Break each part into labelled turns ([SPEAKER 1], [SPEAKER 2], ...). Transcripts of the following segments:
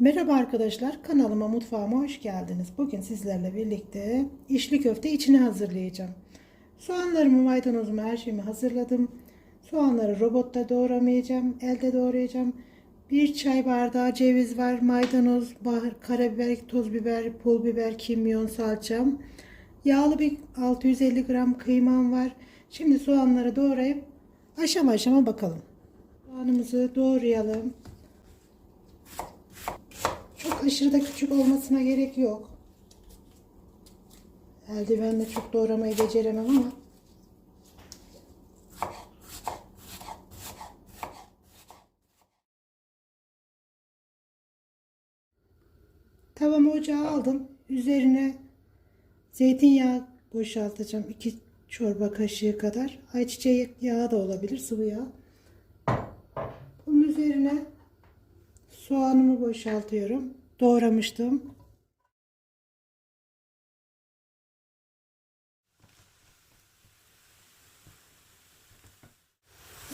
[SPEAKER 1] Merhaba arkadaşlar, kanalıma mutfağıma hoş geldiniz. Bugün sizlerle birlikte içli köfte içini hazırlayacağım. Soğanlarımı, maydanozumu, her şeyimi hazırladım. Soğanları robotta doğramayacağım, elde doğrayacağım. Bir çay bardağı ceviz var, maydanoz, bahar, karabiber, toz biber, pul biber, kimyon, salçam. Yağlı bir 650 gram kıymam var. Şimdi soğanları doğrayıp aşama aşama bakalım. Soğanımızı doğrayalım. Çok aşırı da küçük olmasına gerek yok. Eldivenle çok doğramayı beceremem ama. Tavamı ocağa aldım. Üzerine zeytinyağı boşaltacağım. 2 çorba kaşığı kadar. Ayçiçeği yağı da olabilir. Sıvı yağ. Bunun üzerine Soğanımı boşaltıyorum. Doğramıştım.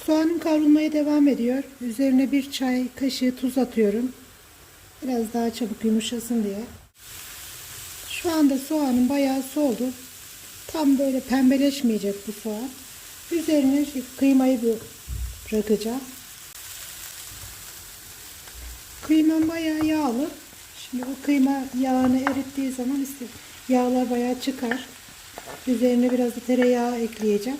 [SPEAKER 1] Soğanım kavrulmaya devam ediyor. Üzerine bir çay kaşığı tuz atıyorum. Biraz daha çabuk yumuşasın diye. Şu anda soğanım bayağı soğudu. Tam böyle pembeleşmeyecek bu soğan. Üzerine kıymayı bırakacağım. Kıymam bayağı yağlı. Şimdi bu kıyma yağını erittiği zaman işte yağlar bayağı çıkar. Üzerine biraz da tereyağı ekleyeceğim.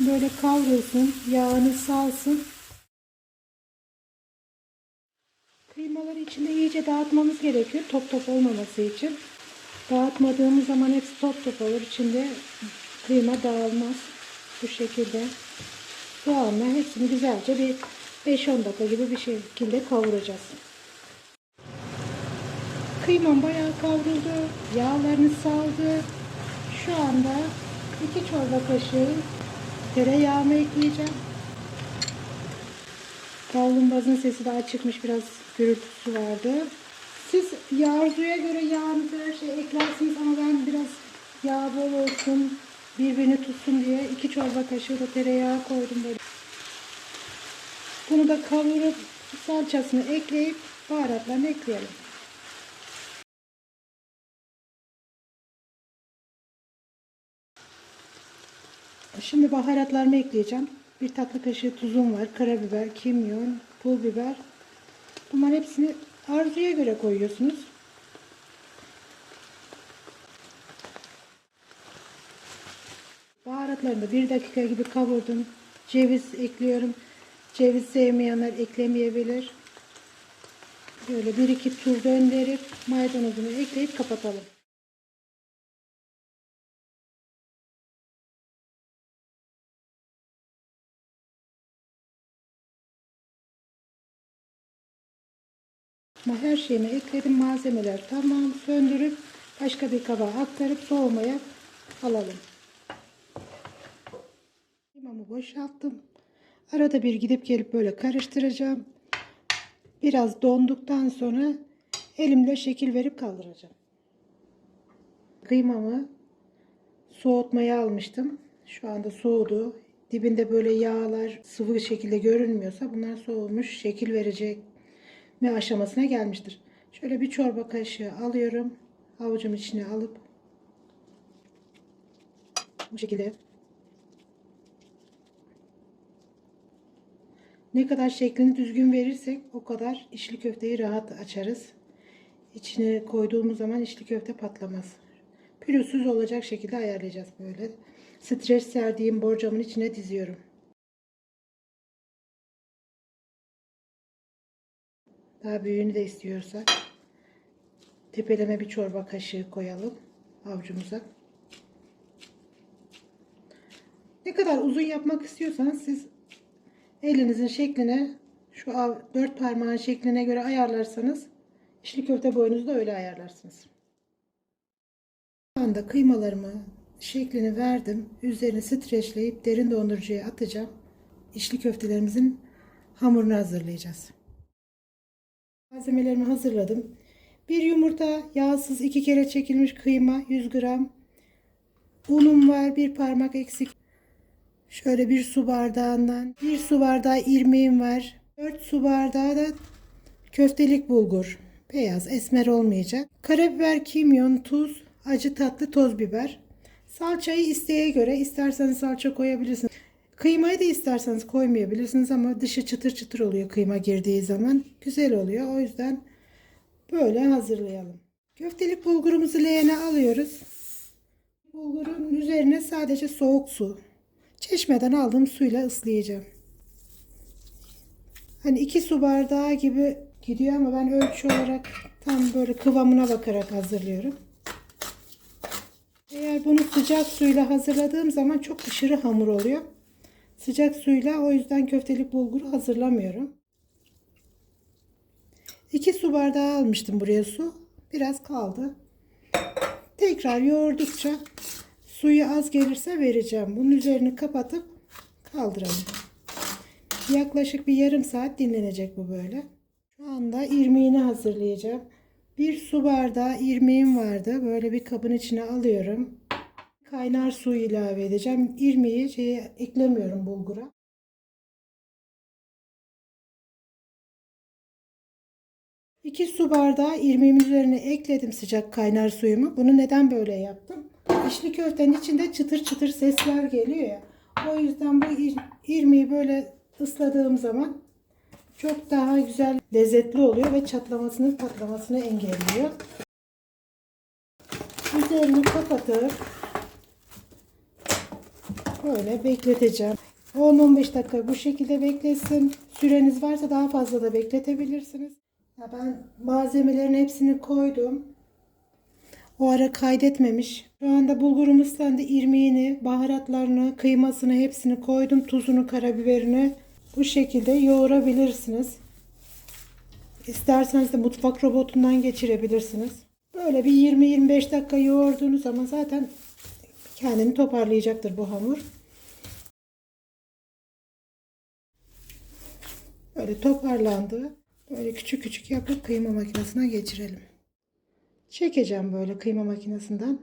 [SPEAKER 1] Böyle kavrulsun, yağını salsın. Kıymaları içinde iyice dağıtmamız gerekiyor top top olmaması için. Dağıtmadığımız zaman hepsi top top olur. İçinde kıyma dağılmaz. Bu şekilde soğanla hepsini güzelce bir 5-10 dakika gibi bir şekilde kavuracağız. Kıymam bayağı kavruldu. Yağlarını saldı. Şu anda 2 çorba kaşığı tereyağımı ekleyeceğim. Davlumbazın sesi daha çıkmış. Biraz gürültüsü vardı. Siz yağ arzuya göre yağınızı her şey eklersiniz ama ben biraz yağ bol olsun birbirini tutsun diye 2 çorba kaşığı da tereyağı koydum böyle. Bunu da kavurup salçasını ekleyip baharatlarını ekleyelim. Şimdi baharatlarımı ekleyeceğim. Bir tatlı kaşığı tuzum var. Karabiber, kimyon, pul biber. Bunların hepsini arzuya göre koyuyorsunuz. Baharatlarını da bir dakika gibi kavurdum. Ceviz ekliyorum. Ceviz sevmeyenler eklemeyebilir. Böyle bir iki tur döndürüp maydanozunu ekleyip kapatalım. Ama her şeyimi ekledim. Malzemeler tamam. Söndürüp başka bir kaba aktarıp soğumaya alalım. Limamı boşalttım. Arada bir gidip gelip böyle karıştıracağım. Biraz donduktan sonra elimle şekil verip kaldıracağım. Kıymamı soğutmaya almıştım. Şu anda soğudu. Dibinde böyle yağlar sıvı şekilde görünmüyorsa bunlar soğumuş şekil verecek ve aşamasına gelmiştir. Şöyle bir çorba kaşığı alıyorum. Avucumun içine alıp bu şekilde Ne kadar şeklini düzgün verirsek o kadar içli köfteyi rahat açarız. İçine koyduğumuz zaman içli köfte patlamaz. Pürüzsüz olacak şekilde ayarlayacağız böyle. Streç serdiğim borcamın içine diziyorum. Daha büyüğünü de istiyorsak tepeleme bir çorba kaşığı koyalım avucumuza. Ne kadar uzun yapmak istiyorsanız siz elinizin şekline şu dört parmağın şekline göre ayarlarsanız içli köfte boyunuzu da öyle ayarlarsınız. Şu anda kıymalarımı şeklini verdim. Üzerini streçleyip derin dondurucuya atacağım. İçli köftelerimizin hamurunu hazırlayacağız. Malzemelerimi hazırladım. Bir yumurta, yağsız iki kere çekilmiş kıyma 100 gram. Unum var, bir parmak eksik. Şöyle bir su bardağından bir su bardağı irmiğim var. 4 su bardağı da köftelik bulgur. Beyaz, esmer olmayacak. Karabiber, kimyon, tuz, acı tatlı toz biber. Salçayı isteğe göre isterseniz salça koyabilirsiniz. Kıymayı da isterseniz koymayabilirsiniz ama dışı çıtır çıtır oluyor kıyma girdiği zaman. Güzel oluyor. O yüzden böyle hazırlayalım. Köftelik bulgurumuzu leğene alıyoruz. Bulgurun üzerine sadece soğuk su. Çeşmeden aldığım suyla ıslayacağım. Hani iki su bardağı gibi gidiyor ama ben ölçü olarak tam böyle kıvamına bakarak hazırlıyorum. Eğer bunu sıcak suyla hazırladığım zaman çok aşırı hamur oluyor. Sıcak suyla o yüzden köftelik bulguru hazırlamıyorum. 2 su bardağı almıştım buraya su. Biraz kaldı. Tekrar yoğurdukça suyu az gelirse vereceğim. Bunun üzerini kapatıp kaldıralım. Yaklaşık bir yarım saat dinlenecek bu böyle. Şu anda irmiğini hazırlayacağım. Bir su bardağı irmiğim vardı. Böyle bir kabın içine alıyorum. Kaynar su ilave edeceğim. İrmiği şeye eklemiyorum bulgura. İki su bardağı irmiğimin üzerine ekledim sıcak kaynar suyumu. Bunu neden böyle yaptım? İçli köftenin içinde çıtır çıtır sesler geliyor ya. O yüzden bu ir- irmiği böyle ısladığım zaman çok daha güzel lezzetli oluyor ve çatlamasını patlamasını engelliyor. Üzerini kapatıp böyle bekleteceğim. 10-15 dakika bu şekilde beklesin. Süreniz varsa daha fazla da bekletebilirsiniz. Ya ben malzemelerin hepsini koydum. O ara kaydetmemiş. Şu anda bulgurum ıslandı. İrmiğini, baharatlarını, kıymasını hepsini koydum. Tuzunu, karabiberini bu şekilde yoğurabilirsiniz. İsterseniz de mutfak robotundan geçirebilirsiniz. Böyle bir 20-25 dakika yoğurduğunuz zaman zaten kendini toparlayacaktır bu hamur. Böyle toparlandı. Böyle küçük küçük yapıp kıyma makinesine geçirelim. Çekeceğim böyle kıyma makinesinden.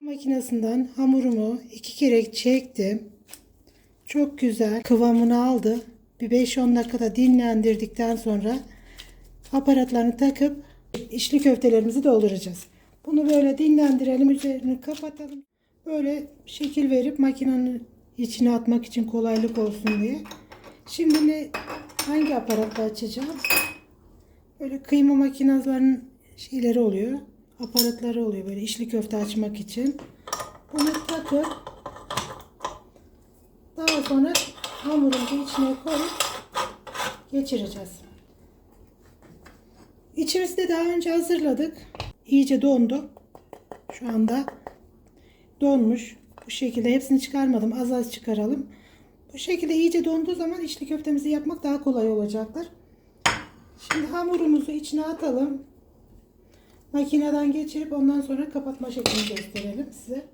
[SPEAKER 1] Makinesinden hamurumu iki kere çektim. Çok güzel kıvamını aldı. Bir 5-10 dakikada dinlendirdikten sonra aparatlarını takıp içli köftelerimizi dolduracağız. Bunu böyle dinlendirelim, üzerini kapatalım. Böyle şekil verip makinenin içine atmak için kolaylık olsun diye. Şimdi ne, hangi aparatla açacağım? Böyle kıyma makinelerinin şeyleri oluyor. Aparatları oluyor böyle içli köfte açmak için. Bunu takıp daha sonra hamurumuzu içine koyup geçireceğiz. İçimizi de daha önce hazırladık. İyice dondu. Şu anda donmuş. Bu şekilde hepsini çıkarmadım. Az az çıkaralım. Bu şekilde iyice donduğu zaman içli köftemizi yapmak daha kolay olacaktır. Şimdi hamurumuzu içine atalım. Makineden geçirip ondan sonra kapatma şeklini gösterelim size.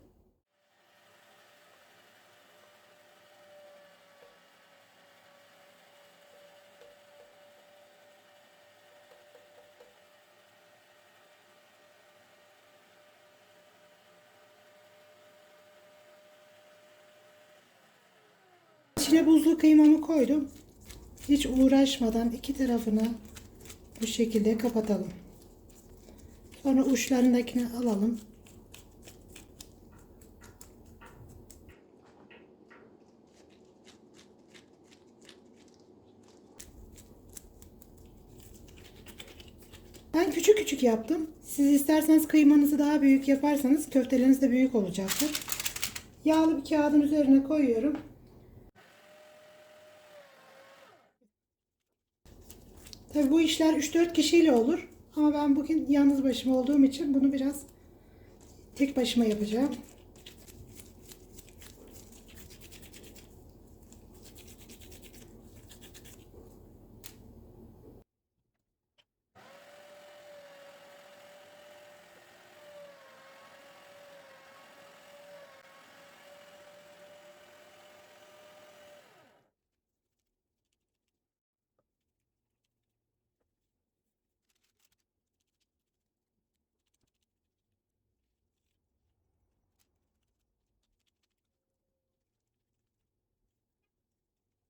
[SPEAKER 1] İçine buzlu kıymamı koydum. Hiç uğraşmadan iki tarafını bu şekilde kapatalım. Sonra uçlarındakini alalım. Ben küçük küçük yaptım. Siz isterseniz kıymanızı daha büyük yaparsanız köfteleriniz de büyük olacaktır. Yağlı bir kağıdın üzerine koyuyorum. Tabii bu işler 3-4 kişiyle olur. Ama ben bugün yalnız başıma olduğum için bunu biraz tek başıma yapacağım.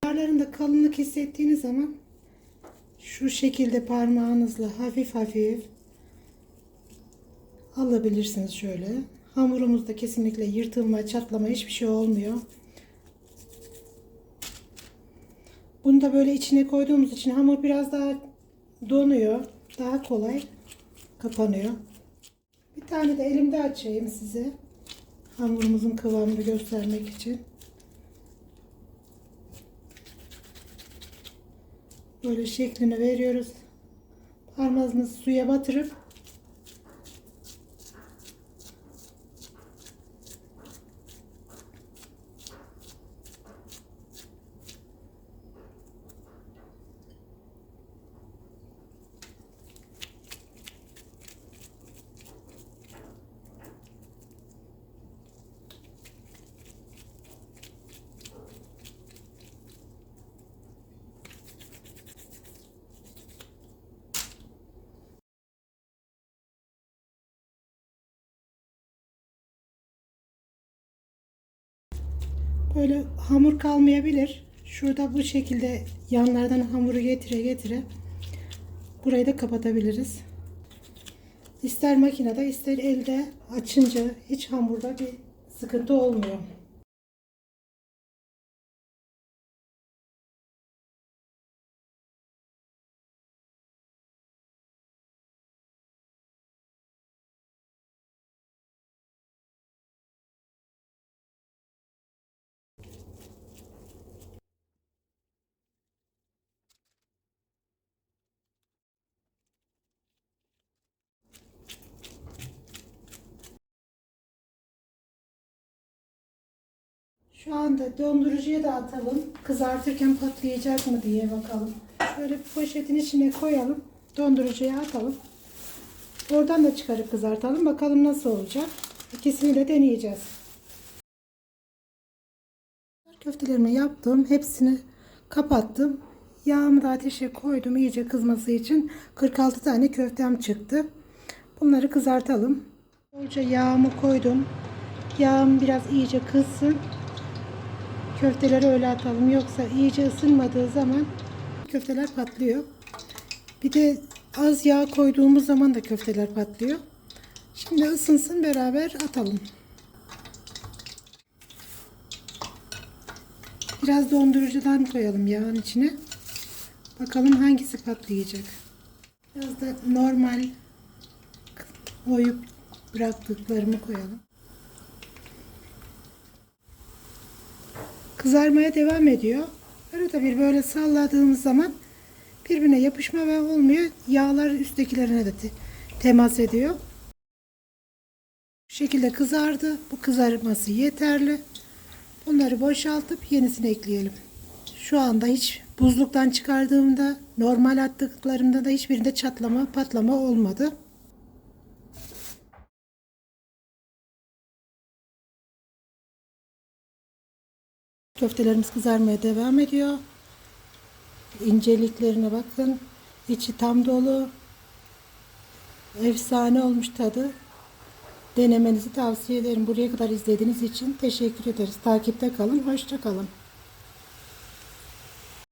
[SPEAKER 1] Kenarlarında kalınlık hissettiğiniz zaman şu şekilde parmağınızla hafif hafif alabilirsiniz şöyle. Hamurumuzda kesinlikle yırtılma, çatlama hiçbir şey olmuyor. Bunu da böyle içine koyduğumuz için hamur biraz daha donuyor. Daha kolay kapanıyor. Bir tane de elimde açayım size. Hamurumuzun kıvamını göstermek için. Böyle şeklini veriyoruz. Parmağımızı suya batırıp Böyle hamur kalmayabilir. Şurada bu şekilde yanlardan hamuru getire getire burayı da kapatabiliriz. İster makinede ister elde açınca hiç hamurda bir sıkıntı olmuyor. Şu anda dondurucuya da atalım. Kızartırken patlayacak mı diye bakalım. Şöyle poşetin içine koyalım. Dondurucuya atalım. Oradan da çıkarıp kızartalım. Bakalım nasıl olacak. İkisini de deneyeceğiz. Köftelerimi yaptım. Hepsini kapattım. Yağımı da ateşe koydum iyice kızması için. 46 tane köftem çıktı. Bunları kızartalım. Bolca yağımı koydum. Yağım biraz iyice kızsın. Köfteleri öyle atalım. Yoksa iyice ısınmadığı zaman köfteler patlıyor. Bir de az yağ koyduğumuz zaman da köfteler patlıyor. Şimdi ısınsın beraber atalım. Biraz dondurucudan koyalım yağın içine. Bakalım hangisi patlayacak. Biraz da normal oyup bıraktıklarımı koyalım. Kızarmaya devam ediyor. Arada bir böyle salladığımız zaman birbirine yapışma ve olmuyor. Yağlar üsttekilerine de te- temas ediyor. Bu şekilde kızardı. Bu kızarması yeterli. Bunları boşaltıp yenisini ekleyelim. Şu anda hiç buzluktan çıkardığımda normal attıklarımda da hiçbirinde çatlama patlama olmadı. Köftelerimiz kızarmaya devam ediyor. İnceliklerine bakın. İçi tam dolu. Efsane olmuş tadı. Denemenizi tavsiye ederim. Buraya kadar izlediğiniz için teşekkür ederiz. Takipte kalın. Hoşça kalın.